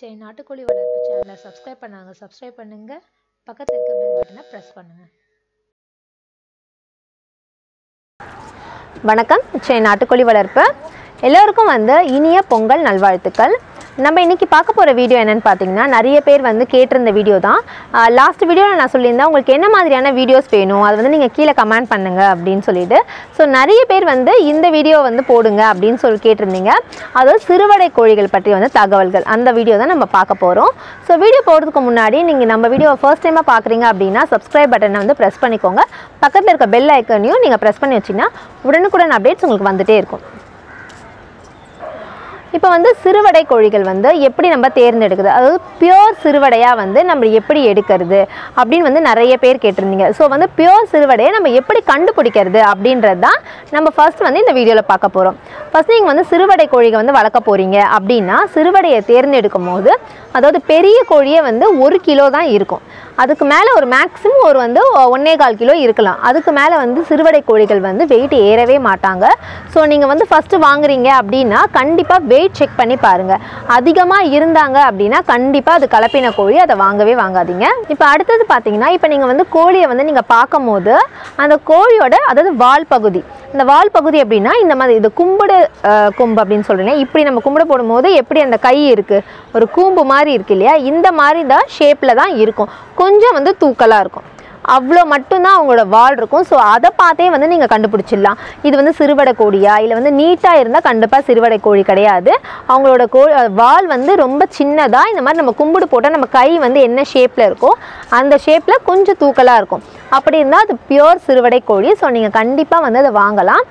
சரி நாட்டுக்கோழி வளர்ப்பு சேனலை சப்ஸ்கிரைப் பண்ணாங்க சப்ஸ்கிரைப் பண்ணுங்க. பக்கத்தில் இருக்க பெல் பட்டனை ப்ரெஸ் பண்ணுங்க. வணக்கம். சென்னை நாட்டுக்கோழி வளர்ப்பு. எல்லோருக்கும் வந்து இனிய பொங்கல் நல்வாழ்த்துக்கள். நம்ம இன்றைக்கி பார்க்க போகிற வீடியோ என்னென்னு பார்த்தீங்கன்னா நிறைய பேர் வந்து கேட்டிருந்த வீடியோ தான். லாஸ்ட் வீடியோவில் நான் சொல்லியிருந்தேன் உங்களுக்கு என்ன மாதிரியான வீடியோஸ் வேணும்? அது வந்து நீங்கள் கீழே கமெண்ட் பண்ணுங்க அப்படின்னு சொல்லிட்டு. ஸோ நிறைய பேர் வந்து இந்த வீடியோ வந்து போடுங்க அப்படின்னு சொல்லி கேட்டிருந்தீங்க. அதாவது சிறுவடை கோழிகள் பற்றி வந்து தகவல்கள். அந்த வீடியோ தான் நம்ம பார்க்க போகிறோம் ஸோ வீடியோ போடுறதுக்கு முன்னாடி நீங்கள் நம்ம வீடியோ ஃபர்ஸ்ட் டைமாக பார்க்குறீங்க அப்படின்னா சப்ஸ்கிரைப் பட்டனை வந்து ப்ரெஸ் பண்ணிக்கோங்க. பக்கத்தில் இருக்க பெல் ஐக்கனையும் நீங்கள் ப்ரெஸ் பண்ணி வச்சிங்கன்னா உடனுக்குடன் அப்டேட்ஸ் உங்களுக்கு வந்துட்டே இருக்கும். இப்போ வந்து சிறுவடை கோழிகள் வந்து எப்படி நம்ம தேர்ந்தெடுக்குது? அதாவது பியோர் சிறுவடையாக வந்து நம்ம எப்படி எடுக்கிறது? அப்படின்னு வந்து நிறைய பேர் கேட்டிருந்தீங்க. ஸோ வந்து பியோர் சிறுவடையை நம்ம எப்படி கண்டுபிடிக்கிறது? அப்படின்றது தான் நம்ம ஃபர்ஸ்ட் வந்து இந்த வீடியோவில் பார்க்க போகிறோம் ஃபர்ஸ்ட் நீங்கள் வந்து சிறுவடை கோழிகள் வந்து வளர்க்க போகிறீங்க அப்படின்னா சிறுவடையை தேர்ந்தெடுக்கும் போது அதாவது பெரிய கோழியே வந்து ஒரு கிலோ தான் இருக்கும். அதுக்கு மேலே ஒரு மேக்ஸிமம் ஒரு வந்து ஒன்னே கால் கிலோ இருக்கலாம். அதுக்கு மேலே வந்து சிறுவடை கோழிகள் வந்து வெயிட் ஏறவே மாட்டாங்க. ஸோ நீங்கள் வந்து ஃபஸ்ட்டு வாங்குறீங்க அப்படின்னா கண்டிப்பாக வெயிட் செக் பண்ணி பாருங்கள் அதிகமாக இருந்தாங்க அப்படின்னா கண்டிப்பாக அது கலப்பின கோழி அதை வாங்கவே வாங்காதீங்க. இப்போ அடுத்தது பார்த்தீங்கன்னா இப்போ நீங்கள் வந்து கோழியை வந்து நீங்கள் பார்க்கும் போது அந்த கோழியோட அதாவது வால் பகுதி இந்த வால் பகுதி அப்படின்னா இந்த மாதிரி இது கும்பிடு கும்பு அப்படின்னு சொல்கிறேன் இப்படி நம்ம கும்பிட போடும்போது எப்படி அந்த கை இருக்குது ஒரு கூம்பு மாதிரி இருக்கு இல்லையா? இந்த மாதிரி தான் ஷேப்பில் தான் இருக்கும். கொஞ்சம் வந்து தூக்கலாக இருக்கும். அவ்வளோ மட்டும்தான் அவங்களோட வால் இருக்கும். ஸோ அதை பார்த்தே வந்து நீங்கள் கண்டுபிடிச்சிடலாம். இது வந்து சிறுவடை கோழியா? இல்லை வந்து நீட்டாக இருந்தால் கண்டிப்பாக சிறுவடை கோழி கிடையாது. அவங்களோட கோ வால் வந்து ரொம்ப சின்னதாக இந்த மாதிரி நம்ம கும்பிடு போட்டால் நம்ம கை வந்து என்ன ஷேப்பில் இருக்கோ அந்த ஷேப்பில் கொஞ்சம் தூக்கலாக இருக்கும். அப்படி இருந்தால் அது பியோர் சிறுவடை கோழி. ஸோ நீங்கள் கண்டிப்பாக வந்து அதை வாங்கலாம்.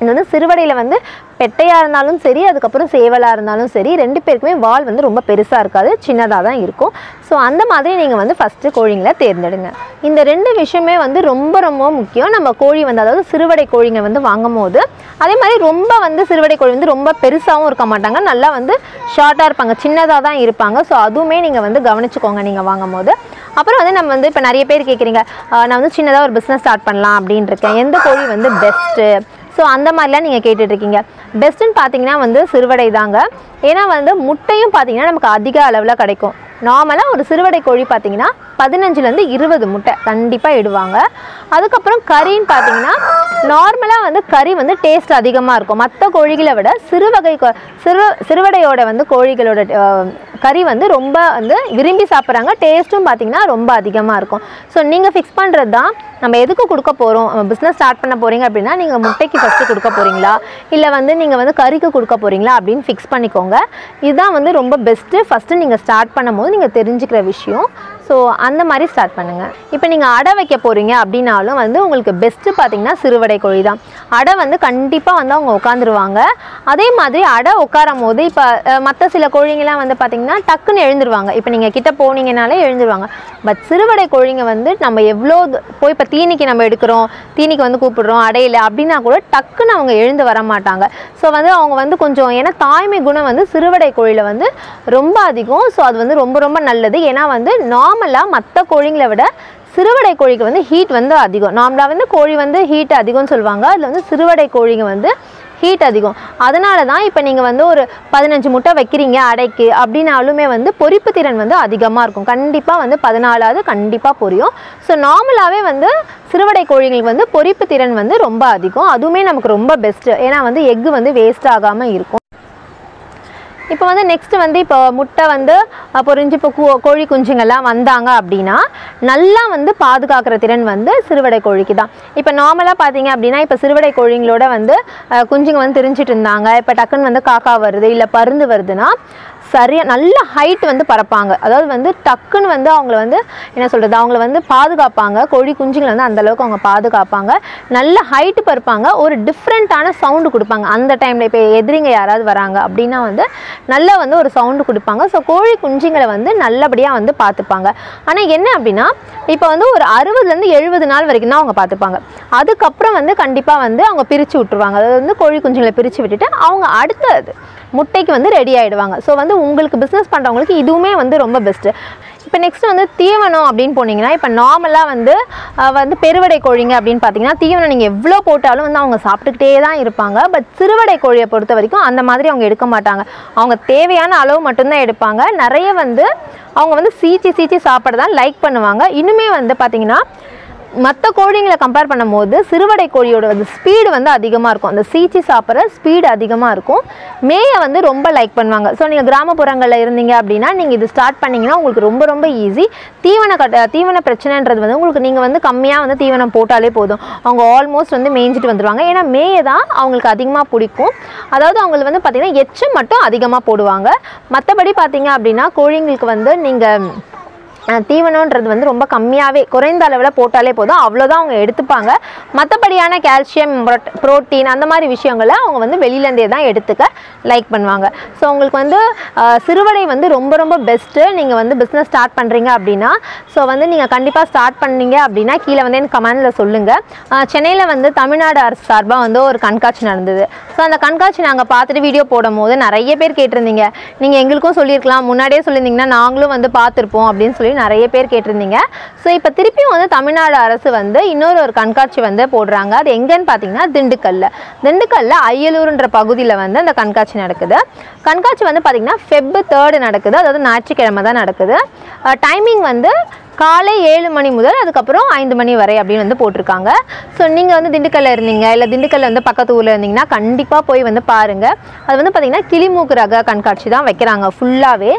இது வந்து சிறுவடையில் வந்து பெட்டையாக இருந்தாலும் சரி அதுக்கப்புறம் சேவலாக இருந்தாலும் சரி ரெண்டு பேருக்குமே வால் வந்து ரொம்ப பெருசாக இருக்காது சின்னதாக தான் இருக்கும். ஸோ அந்த மாதிரி நீங்கள் வந்து ஃபஸ்ட்டு கோழிங்களை தேர்ந்தெடுங்க. இந்த ரெண்டு விஷயமே வந்து ரொம்ப ரொம்ப முக்கியம். நம்ம கோழி வந்து அதாவது சிறுவடை கோழிங்க வந்து வாங்கும் போது அதே மாதிரி ரொம்ப வந்து சிறுவடை கோழி வந்து ரொம்ப பெருசாகவும் இருக்க மாட்டாங்க. நல்லா வந்து ஷார்ட்டாக இருப்பாங்க சின்னதாக தான் இருப்பாங்க. ஸோ அதுவுமே நீங்கள் வந்து கவனிச்சுக்கோங்க நீங்கள் வாங்கும் போது அப்புறம் வந்து நம்ம வந்து இப்போ நிறைய பேர் கேட்குறீங்க நான் வந்து சின்னதாக ஒரு பிஸ்னஸ் ஸ்டார்ட் பண்ணலாம் அப்படின்னு இருக்கேன். எந்த கோழி வந்து பெஸ்ட்டு ஸோ அந்த மாதிரிலாம் நீங்கள் கேட்டுட்ருக்கீங்க. பெஸ்ட்டுன்னு பார்த்தீங்கன்னா வந்து சிறுவடை தாங்க ஏன்னா வந்து முட்டையும் பார்த்தீங்கன்னா நமக்கு அதிக அளவில் கிடைக்கும். நார்மலாக ஒரு சிறுவடை கோழி பார்த்தீங்கன்னா பதினஞ்சுலேருந்து இருபது முட்டை கண்டிப்பாக இடுவாங்க. அதுக்கப்புறம் கறின்னு பார்த்தீங்கன்னா நார்மலாக வந்து கறி வந்து டேஸ்ட் அதிகமாக இருக்கும். மற்ற கோழிகளை விட சிறுவகை சிறு சிறுவடையோட வந்து கோழிகளோட கறி வந்து ரொம்ப வந்து விரும்பி சாப்பிட்றாங்க. டேஸ்ட்டும் பார்த்தீங்கன்னா ரொம்ப அதிகமாக இருக்கும். ஸோ நீங்கள் ஃபிக்ஸ் பண்ணுறது தான் நம்ம எதுக்கு கொடுக்க போகிறோம் பிஸ்னஸ் ஸ்டார்ட் பண்ண போகிறீங்க அப்படின்னா நீங்கள் முட்டைக்கு ஃபஸ்ட்டு கொடுக்க போகிறீங்களா இல்லை வந்து நீங்கள் வந்து கறிக்கு கொடுக்க போகிறீங்களா அப்படின்னு ஃபிக்ஸ் பண்ணிக்கோங்க. இதுதான் வந்து ரொம்ப பெஸ்ட்டு ஃபஸ்ட்டு நீங்கள் ஸ்டார்ட் பண்ணும்போது நீங்கள் தெரிஞ்சுக்கிற விஷயம். ஸோ அந்த மாதிரி ஸ்டார்ட் பண்ணுங்கள் இப்போ நீங்கள் அடை வைக்க போகிறீங்க அப்படின்னாலும் வந்து உங்களுக்கு பெஸ்ட்டு பார்த்தீங்கன்னா சிறுவடை கோழி தான் அடை வந்து கண்டிப்பாக வந்து அவங்க உட்காந்துருவாங்க அதே மாதிரி அடை உட்காரும் போது இப்போ மற்ற சில கோழிங்கெல்லாம் வந்து பார்த்திங்கன்னா டக்குன்னு எழுந்துருவாங்க. இப்போ நீங்கள் கிட்டே போனீங்கனாலே எழுந்துருவாங்க. பட் சிறுவடை கோழிங்க வந்து நம்ம எவ்வளோ போய் இப்போ தீனிக்கு நம்ம எடுக்கிறோம் தீனிக்கு வந்து கூப்பிடுறோம் அடையில அப்படின்னா கூட டக்குன்னு அவங்க எழுந்து வர மாட்டாங்க. ஸோ வந்து அவங்க வந்து கொஞ்சம் ஏன்னா தாய்மை குணம் வந்து சிறுவடை கோழியில் வந்து ரொம்ப அதிகம். ஸோ அது வந்து ரொம்ப ரொம்ப நல்லது. ஏன்னா வந்து நார்மலாக மற்ற கோழிங்களை விட சிறுவடை கோழிக்கு வந்து ஹீட் வந்து அதிகம். நார்மலாக வந்து கோழி வந்து ஹீட் அதிகம்னு சொல்லுவாங்க. அதில் வந்து சிறுவடை கோழிங்க வந்து ஹீட் அதிகம். அதனால தான் இப்போ நீங்கள் வந்து ஒரு பதினஞ்சு முட்டை வைக்கிறீங்க அடைக்கு அப்படின்னாலுமே வந்து பொறிப்பு திறன் வந்து அதிகமாக இருக்கும். கண்டிப்பாக வந்து பதினாலாவது கண்டிப்பாக பொரியும். ஸோ நார்மலாகவே வந்து சிறுவடை கோழிகளுக்கு வந்து பொறிப்பு திறன் வந்து ரொம்ப அதிகம். அதுவுமே நமக்கு ரொம்ப பெஸ்ட்டு ஏன்னா வந்து எக்கு வந்து வேஸ்ட் ஆகாமல் இருக்கும். இப்போ வந்து நெக்ஸ்ட்டு வந்து இப்போ முட்டை வந்து பொறிஞ்சு இப்போ கோ- கோழி குஞ்சுங்கள்லாம் வந்தாங்க அப்படின்னா நல்லா வந்து பாதுகாக்கிற திறன் வந்து சிறுவடை கோழிக்கு தான். இப்போ நார்மலாக பார்த்தீங்க அப்படின்னா இப்போ சிறுவடை கோழிங்களோட வந்து குஞ்சுங்க வந்து தெரிஞ்சிட்டு இருந்தாங்க. இப்போ டக்குன்னு வந்து காக்கா வருது இல்லை பருந்து வருதுன்னா சரியாக நல்ல ஹைட் வந்து பறப்பாங்க. அதாவது வந்து டக்குன்னு வந்து அவங்கள வந்து என்ன சொல்கிறது அவங்கள வந்து பாதுகாப்பாங்க. கோழி குஞ்சுங்களை வந்து அந்த அளவுக்கு அவங்க பாதுகாப்பாங்க. நல்ல ஹைட்டு பறப்பாங்க. ஒரு டிஃப்ரெண்ட்டான சவுண்டு கொடுப்பாங்க. அந்த டைமில் இப்போ எதிரிங்க யாராவது வராங்க அப்படின்னா வந்து நல்லா வந்து ஒரு சவுண்டு கொடுப்பாங்க. ஸோ கோழி குஞ்சுங்களை வந்து நல்லபடியாக வந்து பார்த்துப்பாங்க. ஆனால் என்ன அப்படின்னா இப்போ வந்து ஒரு அறுபதுலேருந்து எழுபது நாள் வரைக்கும் தான் அவங்க பார்த்துப்பாங்க. அதுக்கப்புறம் வந்து கண்டிப்பாக வந்து அவங்க பிரித்து விட்டுருவாங்க. அதாவது வந்து கோழி குஞ்சுங்களை பிரித்து விட்டுட்டு அவங்க அடுத்தது முட்டைக்கு வந்து ரெடி ஆகிடுவாங்க ஸோ வந்து உங்களுக்கு பிஸ்னஸ் பண்ணுறவங்களுக்கு இதுவுமே வந்து ரொம்ப பெஸ்ட்டு இப்போ நெக்ஸ்ட் வந்து தீவனம் அப்படின்னு போனீங்கன்னா இப்போ நார்மலாக வந்து வந்து பெருவடை கோழிங்க அப்படின்னு பார்த்தீங்கன்னா தீவனம் நீங்கள் எவ்வளோ போட்டாலும் வந்து அவங்க சாப்பிட்டுக்கிட்டே தான் இருப்பாங்க. பட் சிறுவடை கோழியை பொறுத்த வரைக்கும் அந்த மாதிரி அவங்க எடுக்க மாட்டாங்க. அவங்க தேவையான அளவு மட்டும்தான் எடுப்பாங்க. நிறைய வந்து அவங்க வந்து சீச்சி சீச்சி சாப்பிட தான் லைக் பண்ணுவாங்க. இன்னுமே வந்து பார்த்திங்கன்னா மற்ற கோழிங்களை கம்பேர் பண்ணும்போது சிறுவடை கோழியோட வந்து ஸ்பீடு வந்து அதிகமாக இருக்கும். அந்த சீச்சி சாப்பிட்ற ஸ்பீடு அதிகமாக இருக்கும். மேயை வந்து ரொம்ப லைக் பண்ணுவாங்க. ஸோ நீங்கள் கிராமப்புறங்களில் இருந்தீங்க அப்படின்னா நீங்கள் இது ஸ்டார்ட் பண்ணிங்கன்னா உங்களுக்கு ரொம்ப ரொம்ப ஈஸி தீவன கட்ட தீவன பிரச்சனைன்றது வந்து உங்களுக்கு நீங்கள் வந்து கம்மியாக வந்து தீவனம் போட்டாலே போதும். அவங்க ஆல்மோஸ்ட் வந்து மேய்ஞ்சிட்டு வந்துடுவாங்க ஏன்னா மேயை தான் அவங்களுக்கு அதிகமாக பிடிக்கும். அதாவது அவங்களுக்கு வந்து பார்த்திங்கன்னா எச்சம் மட்டும் அதிகமாக போடுவாங்க. மற்றபடி பார்த்தீங்க அப்படின்னா கோழிங்களுக்கு வந்து நீங்கள் தீவனன்றது தீவனம்ன்றது வந்து ரொம்ப கம்மியாகவே குறைந்த அளவில் போட்டாலே போதும். அவ்வளோதான் அவங்க எடுத்துப்பாங்க. மற்றபடியான கால்சியம் புரோட்டீன் அந்த மாதிரி விஷயங்களை அவங்க வந்து வெளியிலேருந்தே தான் எடுத்துக்க லைக் பண்ணுவாங்க. ஸோ உங்களுக்கு வந்து சிறுவடை வந்து ரொம்ப ரொம்ப பெஸ்ட்டு நீங்கள் வந்து பிஸ்னஸ் ஸ்டார்ட் பண்ணுறீங்க அப்படின்னா ஸோ வந்து நீங்கள் கண்டிப்பாக ஸ்டார்ட் பண்ணீங்க அப்படின்னா கீழே வந்து எனக்கு கமெண்டில் சொல்லுங்கள் சென்னையில் வந்து தமிழ்நாடு அரசு சார்பாக வந்து ஒரு கண்காட்சி நடந்தது. ஸோ அந்த கண்காட்சி நாங்கள் பார்த்துட்டு வீடியோ போடும் போது நிறைய பேர் கேட்டிருந்தீங்க. நீங்கள் எங்களுக்கும் சொல்லியிருக்கலாம். முன்னாடியே சொல்லியிருந்தீங்கன்னா நாங்களும் வந்து பார்த்துருப்போம் அப்படின்னு சொல்லி நிறைய பேர் கேட்டிருந்தீங்க. ஸோ இப்போ திருப்பியும் வந்து தமிழ்நாடு அரசு வந்து இன்னொரு ஒரு கண்காட்சி வந்து போடுறாங்க. அது எங்கேன்னு பார்த்தீங்கன்னா திண்டுக்கல்லில் திண்டுக்கல்லில் அய்யலூர்ன்ற பகுதியில் வந்து அந்த கண்காட்சி நடக்குது. கண்காட்சி வந்து பார்த்திங்கன்னா ஃபெப் தேர்டு நடக்குது. அதாவது ஞாயிற்றுக்கிழமை தான் நடக்குது. டைமிங் வந்து காலை ஏழு மணி முதல் அதுக்கப்புறம் ஐந்து மணி வரை அப்படின்னு வந்து போட்டிருக்காங்க. ஸோ நீங்கள் வந்து திண்டுக்கல்ல இருந்தீங்க இல்லை திண்டுக்கல்ல வந்து பக்கத்து ஊரில் இருந்தீங்கன்னா கண்டிப்பாக போய் வந்து பாருங்கள் அது வந்து பார்த்திங்கன்னா கிளிமூக்கு ரக கண்காட்சி தான் வைக்கிறாங்க ஃபுல்லாகவே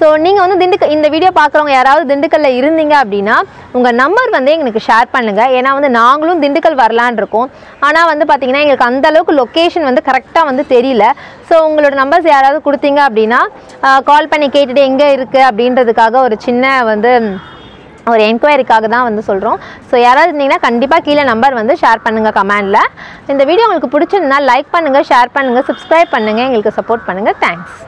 ஸோ நீங்கள் வந்து திண்டுக்கல் இந்த வீடியோ பார்க்குறவங்க யாராவது திண்டுக்கல்ல இருந்தீங்க அப்படின்னா உங்கள் நம்பர் வந்து எங்களுக்கு ஷேர் பண்ணுங்கள் ஏன்னா வந்து நாங்களும் திண்டுக்கல் வரலான் இருக்கோம். ஆனால் வந்து பார்த்திங்கன்னா எங்களுக்கு அந்தளவுக்கு லொக்கேஷன் வந்து கரெக்டாக வந்து தெரியல. ஸோ உங்களோட நம்பர்ஸ் யாராவது கொடுத்தீங்க அப்படின்னா கால் பண்ணி கேட்டுட்டு எங்கே இருக்குது அப்படின்றதுக்காக ஒரு சின்ன வந்து ஒரு என்கொயரிக்காக தான் வந்து சொல்கிறோம் ஸோ யாராவது இருந்தீங்கன்னா கண்டிப்பாக கீழே நம்பர் வந்து ஷேர் பண்ணுங்கள் கமெண்டில் இந்த வீடியோ உங்களுக்கு பிடிச்சிருந்தா லைக் பண்ணுங்கள் ஷேர் பண்ணுங்கள் சப்ஸ்கிரைப் பண்ணுங்கள் எங்களுக்கு சப்போர்ட் பண்ணுங்கள் தேங்க்ஸ்